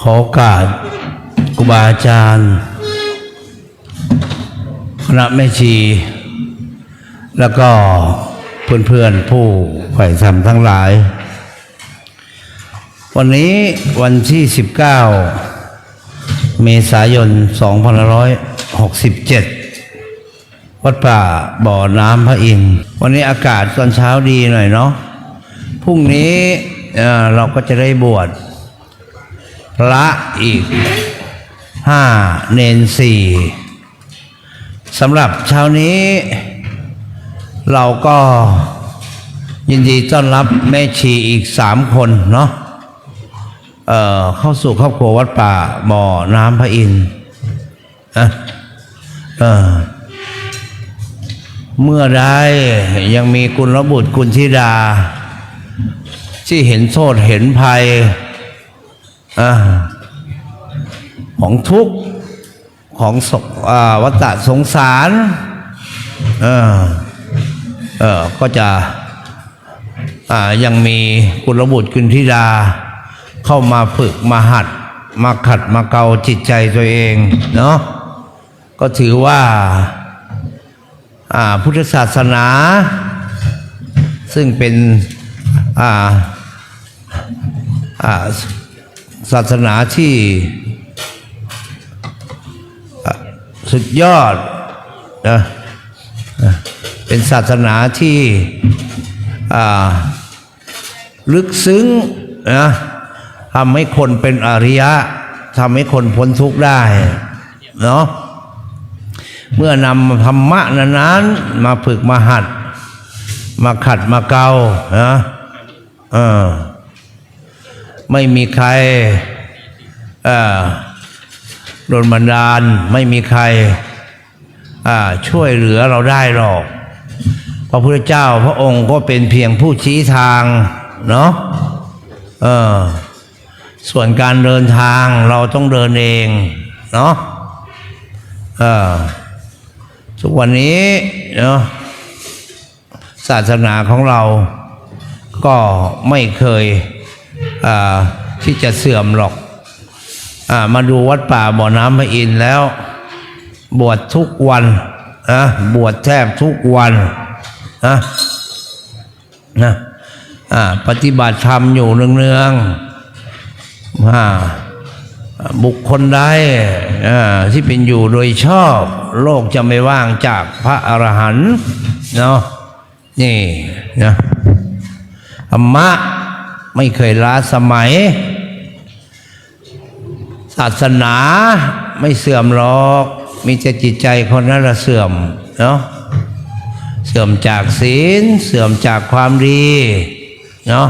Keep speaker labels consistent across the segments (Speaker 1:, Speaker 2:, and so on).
Speaker 1: ขอโอกาสครูบาอาจารย์คณะแม่ชี แล้วก็เพื่อนๆผู้ใฝ่ธรรมทั้งหลาย วันนี้วันที่ 19 เมษายน 2567 วัดป่าบ่อน้ำพระอินทร์วันนี้อากาศตอนเช้าดีหน่อยเนาะพรุ่งนี้เราก็จะได้บวช พระอีกห้าเนนสี่สำหรับเช้านี้ เราก็ยินดีต้อนรับแม่ชีอีกสามคนเนาะเอ่อเข้าสู่ครอบครัววัดป่าบ่อน้ำพระอินทร์เออเมื่อใดยังมีกุลบุตรกุลธิดา ที่เห็นโทษเห็นภัย อของทุกข์ของสอ่าวัฏสงสารเออเออก็จะยังมีกุลบุตรกุลธิดา เข้ามาฝึกมาหัด มาขัดมาเกาจิตใจตัวเองเนาะก็ถือว่าอ่าพุทธศาสนา ซึ่งเป็นอ่าอ่า ศาสนาที่สุดยอดนะเป็นศาสนาที่ลึกซึ้งนะทำให้คนเป็นอริยะทำให้คนพ้นทุกข์ได้เนาะเมื่อนำธรรมะนั้นมาฝึกมาหัด มาขัดมาเกานะเออ ไม่มีใครโดนบันดาลไม่มีใครช่วยเหลือเราได้หรอก พระพุทธเจ้าพระองค์ก็เป็นเพียงผู้ชี้ทางเนาะส่วนการเดินทางเราต้องเดินเองเนาะทุกวันนี้เนาะศาสนาของเราก็ไม่เคย ที่จะเสื่อมหรอกอมาดูวัดป่าบ่อน้ำพระอินแล้ว บวชทุกวันนะบวชแทบทุกวันนะนะอ่าปฏิบัติธรรมอยู่เนืองๆอ่าบุคคลใดที่เป็นอยู่โดยชอบ โลกจะไม่ว่างจากพระอรหันต์เนาะนี่นะธรรมะ ไม่เคยล้าสมัย ศาสนาไม่เสื่อมหรอก มีแต่จิตใจคนนั้นละเสื่อมเนาะเสื่อมจากศีลเสื่อมจากความดีเนาะ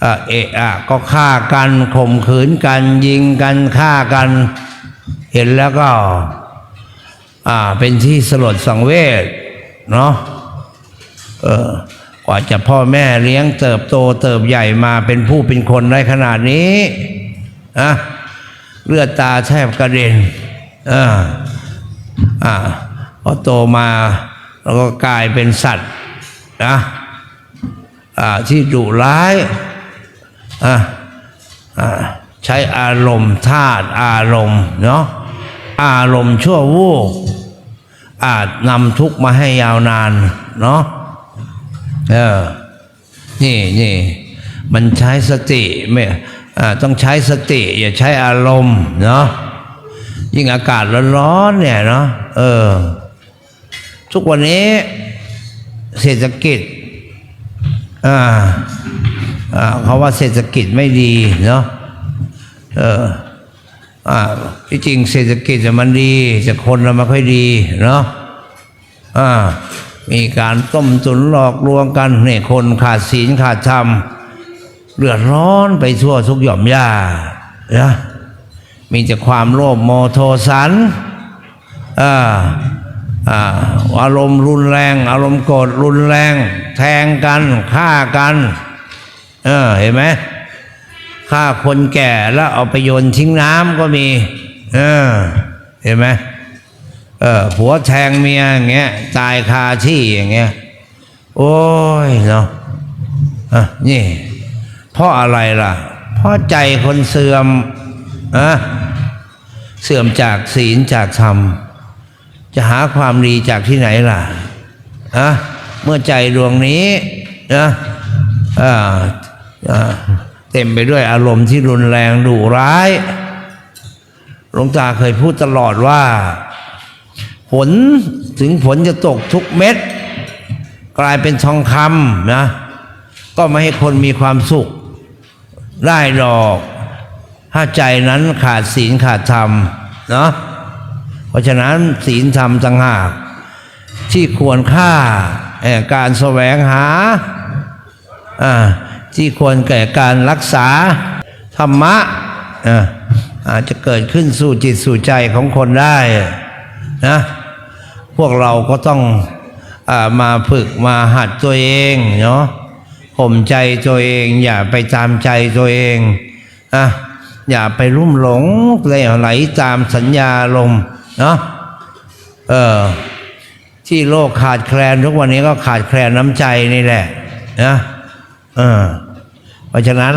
Speaker 1: เอะอะก็ฆ่ากันข่มขืนกันยิงกันฆ่ากัน เห็นแล้วก็อ่าเป็นที่สลดสังเวชเนาะเออ กว่าจะพ่อแม่เลี้ยงเติบโตเติบใหญ่มาเป็นผู้เป็นคนได้ขนาดนี้อะเลือดตาแทบกระเด็นอ่าอ่าพอโตมาแล้วก็กลายเป็นสัตว์นะอ่าที่ดุร้ายอะอะใช้อารมณ์ธาตุอารมณ์เนาะอารมณ์ชั่ววูบอาจนำทุกข์มาให้ยาวนานเนาะ เออนี่นี่มันใช้สติไม่ต้องใช้สติ อย่าใช้อารมณ์เนาะยิ่งอากาศร้อนๆเนี่ยเนาะเออ ทุกวันนี้เศรษฐกิจอ่าเขาว่าเศรษฐกิจไม่ดีเนาะเอออ่าที่จริงเศรษฐกิจน่ะมันดีแต่คนเราไม่ค่อยดีเนาะอ่า มีการต้มตุนหลอกลวงกันเนี่ยคนขาดศีลขาดธรรมเลือดร้อนไปทั่วทุกหย่อมย่านะมีแต่ความโลภโมโทสันอ่าอารมณ์รุนแรง อารมณ์โกรธรุนแรง แทงกันฆ่ากัน เออเห็นไหมฆ่าคนแก่แล้วเอาไปโยนทิ้งน้ำก็มี เออเห็นไหม เออผัวแทงเมียอย่างเงี้ยตายคาที่อย่างเงี้ยโอ้ยเนาะอะนี่เพราะอะไรล่ะ เพราะใจคนเสื่อมอะเสื่อมจากศีลจากธรรม จะหาความดีจากที่ไหนล่ะอะเมื่อใจดวงนี้นะอ่าเต็มไปด้วยอารมณ์ที่รุนแรงดุร้ายหลวงตาเคยพูดตลอดว่า ผลถึงผลจะตกทุกเม็ด กลายเป็นทองคำนะ ก็ไม่ให้คนมีความสุข ได้ดอก ถ้าใจนั้นขาดศีลขาดธรรมเนาะเพราะฉะนั้นศีลธรรมต่างหากที่ควรค่าแห่การแสวงหา ที่ควรแก่การรักษาธรรมะอาจจะเกิดขึ้นสู่จิตสู่ใจของคนได้นะ พวกเราก็ต้องอมาฝึกมาหัดตัวเองเนาะข่มใจตัวเองอย่าไปตามใจตัวเองอะอย่าไปรุ่มหลงไหลตามสัญญาลมเนาะเออที่โลกขาดแคลนทุกวันนี้ก็ขาดแคลนน้ำใจนี่แหละนะเออเพราะฉะนั้น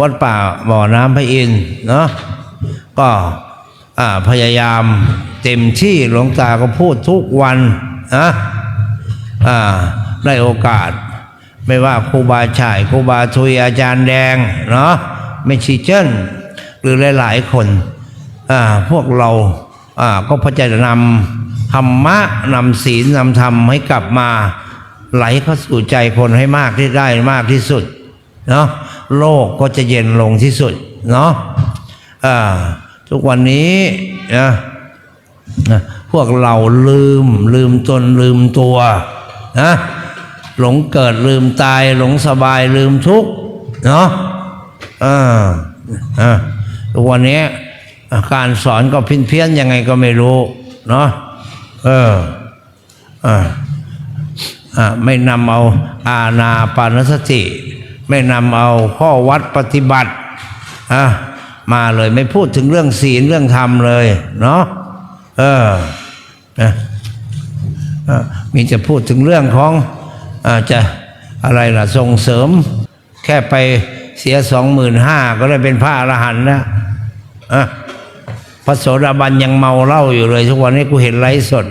Speaker 1: วัดป่าบ่อน้ำพระอินเนาะก็ พยายามเต็มที่หลวงตาก็พูดทุกวันนะได้โอกาส ไม่ว่าครูบาชายครูบาทุยอาจารย์แดงเนาะไม่ชีเจ้นหรือหลาย ๆ คนพวกเราอ่าก็พยายามนำธรรมะนำศีลนำธรรมให้กลับมาไหลเข้าสู่ใจคนให้มากที่ได้มากที่สุดเนาะโลกก็จะเย็นลงที่สุดเนาะอ่า ทุกวันนี้นะพวกเราลืมลืมตนลืมตัวนะหลงเกิดลืมตาย หลงสบายลืมทุกเนาะอ่าอ่าทุกวันนี้การสอนก็พินเพี้ยนยังไงก็ไม่รู้เนาะเอออ่าอ่าไม่นำเอาอาณาปานสติ ไม่นำเอาข้อวัดปฏิบัติอะ มาเลยไม่พูดถึงเรื่องศีลเรื่องธรรมเลยเนาะเออนะมีจะพูดถึงเรื่องของอาจะอะไรล่ะส่งเสริม แค่ไปเสียสองหมื่นห้าก็ได้เป็นพระอรหันต์นะอะพระโสดาบันยังเมาเหล้าอยู่เลย ทุกวันนี้กูเห็นไลฟ์สด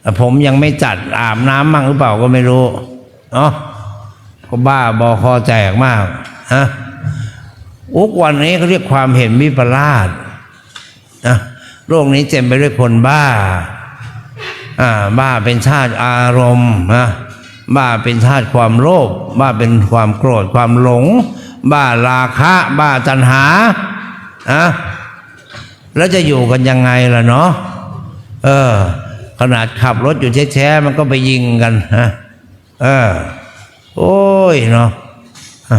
Speaker 1: แต่ผมยังไม่จัดอาบน้ำมั่งหรือเปล่าก็ไม่รู้เนาะก็บ้าบอคอแตกมากฮะ อุกวันนี้เขาเรียกความเห็นวิปลาสนะโลกนี้เต็มไปด้วยคนบ้าอ่าบ้าเป็นชาติอารมณ์นะบ้าเป็นชาติความโลภบ้าเป็นความโกรธความหลง บ้าราคะ บ้าตัณหาอะแล้วจะอยู่กันยังไงล่ะเนาะเออ ขนาดขับรถอยู่แท้ๆมันก็ไปยิงกันฮะเออ โอ้ยเนาะอะ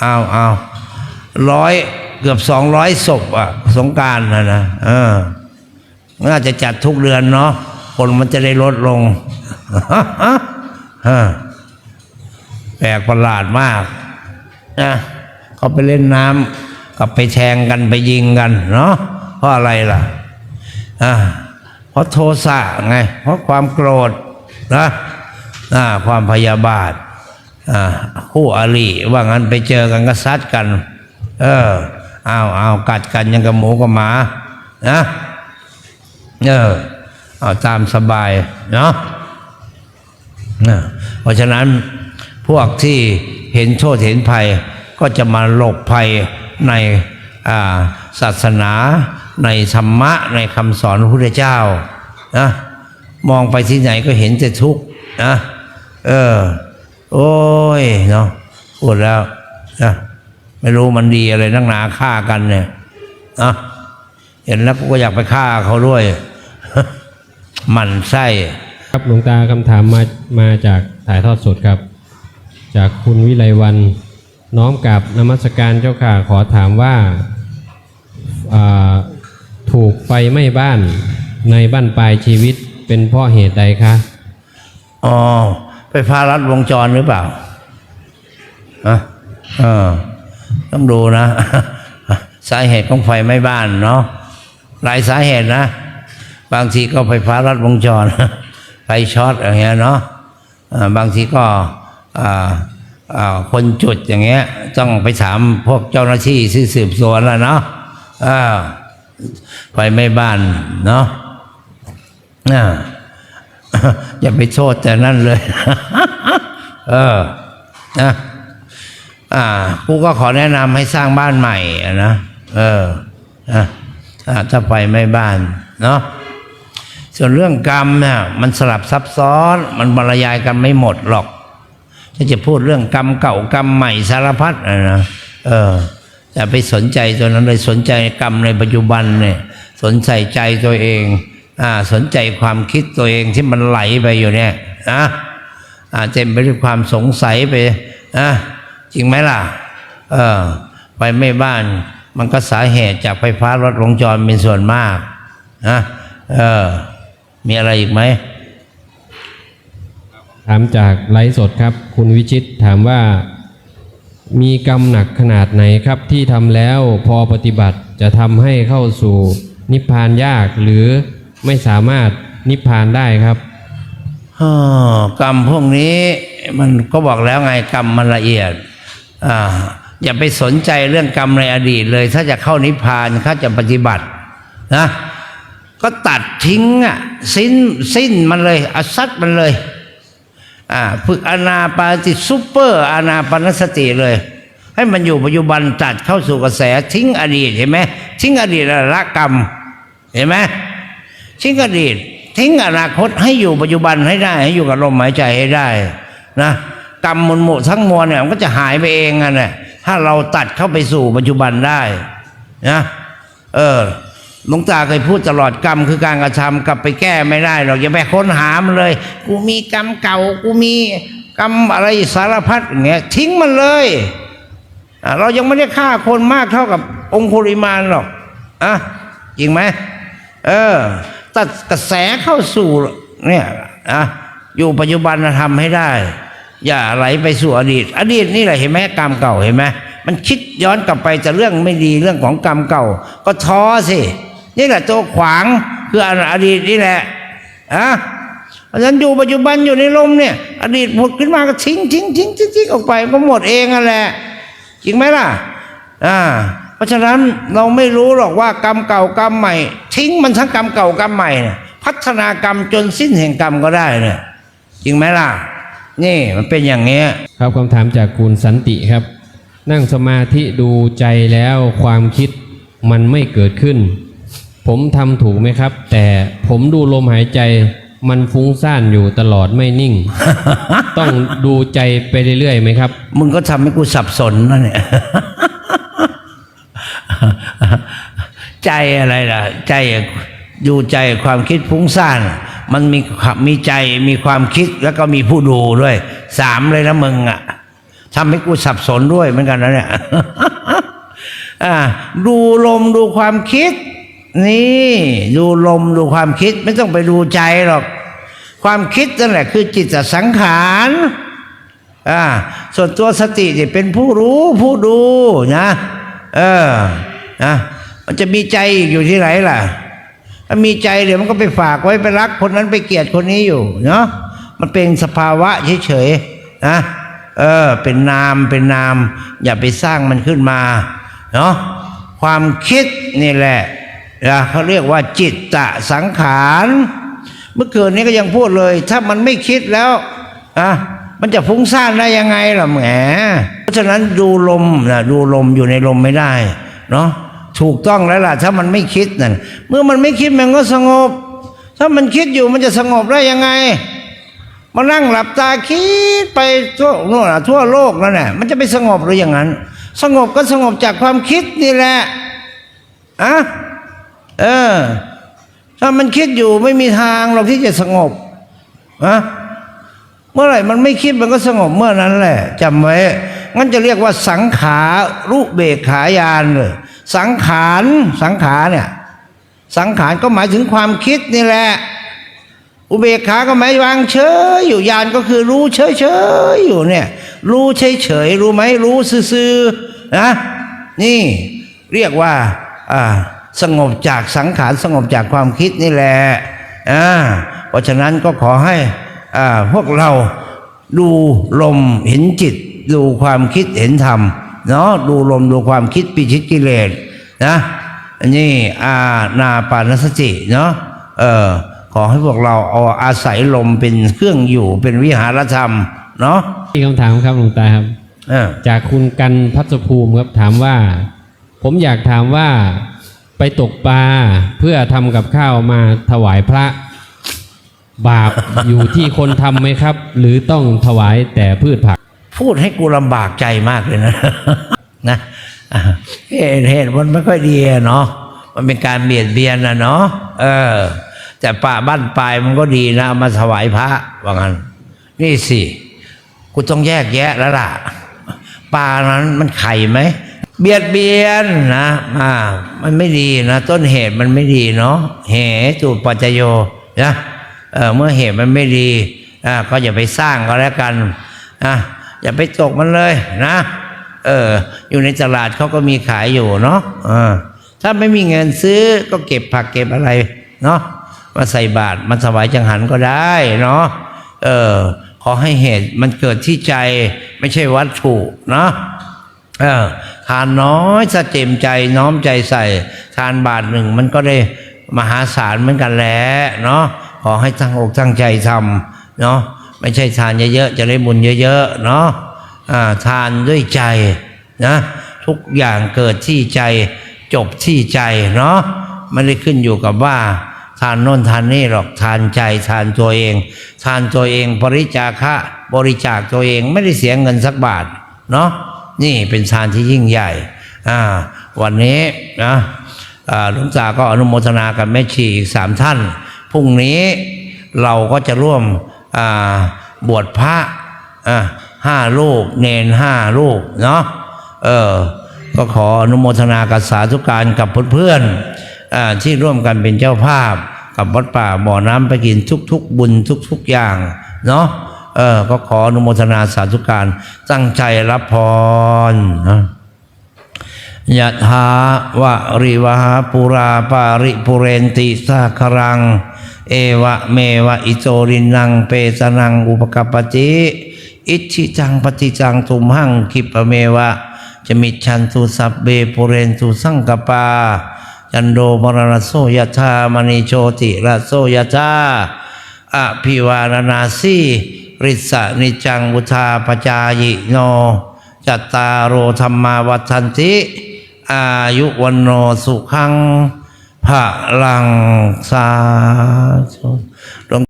Speaker 1: เอาเอา ร้อยเกือบสองร้อยศพอะ สงการนะนะเออน่าจะจัดทุกเดือนเนาะคนมันจะได้ลดลงฮะแปลกประหลาดมากนะเขาไปเล่นน้ำกับไปแทงกันไปยิงกัน เนาะเพราะอะไรล่ะอ่าเพราะโทสะไง เพราะความโกรธนะอ่าความพยาบาทอ่าคู่อริว่างั้นไปเจอกันก็ซัดกัน เออเอาเอากัดกันยังกับหมูกับหมานะเออเอาตามสบายเนาะนะเพราะฉะนั้นพวกที่เห็นโทษเห็นภัย ก็จะมาหลบภัยในศาสนา ในธรรมะ ในคำสอนพระพุทธเจ้านะมองไปที่ไหนก็เห็นแต่ทุกข์นะเออ โอ้ยเนาะพูดแล้วนะ ไม่รู้มันดีอะไรนักหนาฆ่ากันเนี่ยนะเห็นแล้วก็อยากไปฆ่าเขาด้วยหมันไส้
Speaker 2: ครับหลวงตาคำถามมามาจากถ่ายทอดสดครับ จากคุณวิไลวันน้อมกับนมัสการเจ้าค่ะขอถามว่าอ่าถูกไฟไหม้บ้านในบ้านปลายชีวิตเป็นเพราะเหตุใดคะ
Speaker 1: อ๋อไฟฟ้ารัดวงจรหรือเปล่าอะเออ ต้องดูนะ สาเหตุของไฟไหม้บ้านเนาะหลายสาเหตุนะ บางทีก็ไฟฟ้ารัดวงจร ไฟช็อตอย่างเงี้ยเนาะบางทีก็คนจุดอย่างเงี้ย ต้องไปถามพวกเจ้าหน้าที่สืบสวนแล้วเนาะไฟไหม่บ้านเนาะอ่าอย่าไปโทษแต่นั่นเลย เออนะ อ่ากูก็ขอแนะนำให้สร้างบ้านใหม่นะเอออะอ่าถ้าไฟไม่บ้านเนาะส่วนเรื่องกรรมเนี่ยมันสลับซับซ้อนมันบรรยายกันไม่หมดหรอก ถ้าจะพูดเรื่องกรรมเก่ากรรมใหม่สารพัดะนะเอออย่าไปสนใจตัวนั้นเลยสนใจกรรมในปัจจุบันเนี่ย สนใจใจตัวเองอ่าสนใจความคิดตัวเองที่มันไหลไปอยู่เนี่ยนะอ่าเต็มไปด้วยความสงสัยไปนะ จริงไหมล่ะ เออ ไฟไหม่บ้าน มันก็สาเหตุจากไฟฟ้ารถวงจรเป็นส่วนมากนะเออ มีอะไรอีกไหม
Speaker 2: ถามจากไลฟ์สดครับ คุณวิชิตถามว่า มีกรรมหนักขนาดไหนครับ ที่ทำแล้วพอปฏิบัติจะทำให้เข้าสู่นิพพานยากหรือไม่สามารถนิพพานได้ครับ
Speaker 1: อ้อกรรมพวกนี้มันก็บอกแล้วไงกรรมมันละเอียด อย่าไปสนใจเรื่องกรรมในอดีตเลย ถ้าจะเข้านิพพานถ้าจะปฏิบัตินะก็ตัดทิ้งอะสิ้นสิ้นมันเลยอัซัดมันเลยอ่าฝึกอนาปานสติซุปเปอร์อนาปานสติเลย ให้มันอยู่ปัจจุบันตัดเข้าสู่กระแสทิ้งอดีตเห็นไหมทิ้งอดีตละกรรม เห็นไหมทิ้งอดีต ทิ้งอนาคตให้อยู่ปัจจุบันให้ได้ ให้อยู่กับลมหายใจให้ได้นะ กรรมมุนหมดทั้งมวลเนี่ยมันก็จะหายไปเองอะนี่ยถ้าเราตัดเข้าไปสู่ปัจจุบันได้นะเออหลวงตาเคยพูดตลอดกรรมคือการกระทำกลับไปแก้ไม่ได้หรอกอย่าไปค้นหามันเลย กูมีกรรมเก่า กูมีกรรมอะไรสารพัดอย่างเงี้ยทิ้งมันเลยอะเรายังไม่ได้ฆ่าคนมากเท่ากับองคุริมานหรอกอะจริงไหมเออตัดกระแสเข้าสู่เนี่ยนะอยู่ปัจจุบันทำให้ได้ อย่าไหลไปสู่อดีต อดีตนี่แหละเห็นไหมกรรมเก่าเห็นไหมมันคิดย้อนกลับไปแต่เรื่องไม่ดีเรื่องของกรรมเก่า ก็ท้อสินี่แหละตัวขวางคืออดีตนี่แหละอะเพราะฉะนั้นอยู่ปัจจุบันอยู่ในลมเนี่ย อดีตผุดขึ้นมาก็ทิ้งทิ้งทิ้งทิ้งทิ้งออกไปก็หมดเองอะแหละจริงไหมล่ะอ่าเพราะฉะนั้นเราไม่รู้หรอกว่ากรรมเก่ากรรมใหม่ ทิ้งมันทั้งกรรมเก่ากรรมใหม่เนี่ยพัฒนากรรมจนสิ้นแห่งกรรมก็ได้เนี่ยจริงไหมล่ะ นี่มันเป็นอย่างเงี้ย
Speaker 2: ครับคำถามจากคุณสันติครับ นั่งสมาธิดูใจแล้วความคิดมันไม่เกิดขึ้น ผมทำถูกไหมครับ แต่ผมดูลมหายใจมันฟุ้งซ่านอยู่ตลอดไม่นิ่ง ต้องดูใจไปเรื่อยๆไหมครับ
Speaker 1: มึงก็ทำให้กูสับสนนะเนี่ยใจอะไรล่ะ ใจอยู่ใจความคิดฟุ้งซ่าน มันมีมีใจมีความคิดแล้วก็มีผู้ดูด้วยสามเลยนะมึงอะทำให้กูสับสนด้วยเหมือนกันนะเนี่ยดูลมดูความคิด นี่ดูลมดูความคิดไม่ต้องไปดูใจหรอก ความคิดนั่นแหละคือจิตสังขารอ่าส่วนตัวสติเนี่ยเป็นผู้รู้ผู้ดูนะ เออนะมันจะมีใจอยู่ที่ไหนล่ะ ถ้ามีใจเดี๋ยวมันก็ไปฝากไว้ไปรักคนนั้นไปเกลียดคนนี้อยู่เนาะมันเป็นสภาวะเฉยๆนะเออ เป็นนามเป็นนาม อย่าไปสร้างมันขึ้นมาเนาะความคิดนี่แหละเขาเรียกว่าจิตตะสังขารเมื่อคืนนี้ก็ยังพูดเลย ถ้ามันไม่คิดแล้วอะมันจะฟุ้งซ่านได้ยังไงล่ะแหมเพราะฉะนั้นดูลมนะดูลมอยู่ในลมไม่ได้ เนาะ ถูกต้องแล้วล่ะ ถ้ามันไม่คิดนั่นเมื่อมันไม่คิดมันก็สงบ ถ้ามันคิดอยู่มันจะสงบได้ยังไงมานั่งหลับตาคิดไปทั่วโน่นทั่วโลกนั่นแหละมันจะไปสงบหรืออย่างนั้น สงบก็สงบจากความคิดนี่แหละอะเออ ถ้ามันคิดอยู่ไม่มีทางหรอกที่จะสงบอะเมื่อไหร่มันไม่คิดมันก็สงบเมื่อนั้นแหละจำไว้งั้นจะเรียกว่าสังขารุเบกขายานเลย สังขารสังขารเนี่ยสังขารก็หมายถึงความคิดนี่แหละ อุเบกขาก็หมายวางเฉยอยู่ยานก็คือรู้เฉยเฉยอยู่เนี่ยรู้เฉยเฉยรู้ไหมรู้ซื่อๆนะนี่เรียกว่าอ่าสงบจากสังขารสงบจากความคิดนี่แหละอ่าเพราะฉะนั้นก็ขอให้อ่าพวกเราดูลมเห็นจิต ดูความคิดเห็นธรรม เนาะดูลมดูความคิดปิชิตกิเลสนะนี่อานาปานสติเนาะเออขอให้พวกเราเอาอาศัยลมเป็นเครื่องอยู่เป็นวิหารธรรมเนาะ
Speaker 2: มีคำถามครับหลวงตาครับ
Speaker 1: เออ
Speaker 2: จากคุณกันพัชภูมิครับถามว่า ผมอยากถามว่าไปตกปลาเพื่อทำกับข้าวมาถวายพระ บาปอยู่ที่คนทำไหมครับ หรือต้องถวายแต่พืชผัก
Speaker 1: พูดให้กูลำบากใจมากเลยนะนะเหตุมันไม่ค่อยดีเนาะมันเป็นการเบียดเบียนนะเนาะเออ แต่ป่าบ้านปลายมันก็ดีนะมาถวายพระว่างั้น นี่สิกูต้องแยกแยะแล้วล่ะปลานั้นมันไข่ไหมเบียดเบียนนะอ่ามันไม่ดีนะ ต้นเหตุมันไม่ดีเนาะเหตุปัจจโยนะเออเมื่อเหตุมันไม่ดีอ่าก็อย่าไปสร้างก็แล้วกันอะ อย่าไปตกมันเลยนะ เออ อยู่ในตลาดเขาก็มีขายอยู่เนาะอ่าถ้าไม่มีเงินซื้อก็เก็บผักเก็บอะไร เนาะมาใส่บาตรมาถวายจังหันก็ได้เนาะเออ ขอให้เหตุมันเกิดที่ใจไม่ใช่วัตถุเนาะเออทานน้อยสะเจมใจน้อมใจใส่ ทานบาทหนึ่งมันก็ได้มหาศาลเหมือนกันแหล้วเนาะขอให้ตั้งอกตั้งใจทำเนาะ ไม่ใช่ทานเยอะๆ จะได้บุญเยอะๆ เนาะทานด้วยใจนะทุกอย่างเกิดที่ใจจบที่ใจเนาะไม่ได้ขึ้นอยู่กับว่า ทานโน่นทานนี่หรอกทานใจทานตัวเอง ทานตัวเองบริจาคะบริจาคตัวเองไม่ได้เสียเงินสักบาทเนาะนี่เป็นทานที่ยิ่งใหญ่อ่าวันนี้นะหลวงตาก็อนุโมทนากับแม่ชีอีกสามท่านพรุ่งนี้เราก็จะร่วม บวชพระห้ารูปเนนห้ารูปเนาะเออก็ขออนุโมทนากับสาธุการกับเพื่อนๆอ่าที่ร่วมกันเป็นเจ้าภาพ กับวัดป่าบ่อน้ำไปกินทุก ๆ บุญทุก ๆอย่างเนาะเออก็ขออนุโมทนาสาธุการตั้งใจรับพรนะ ยะถาวะริวหาปุราปาริปุเรนติสาครัง เอวะเมวะอิโจรินังเปตนังอุปกปปติอิชิจังปฏิจังตุมหังคิปะเมวะจะมิชันตุสัพเบปุเรนตุสังกปาจันโดมรณโสยธามณีโชติระโสยธาอภิวารณาสีริสะนิจังบุทาปจายโนจัตตารโอธรรมาวัฏันติ อายุวันโนสุขังพระลังสาธุ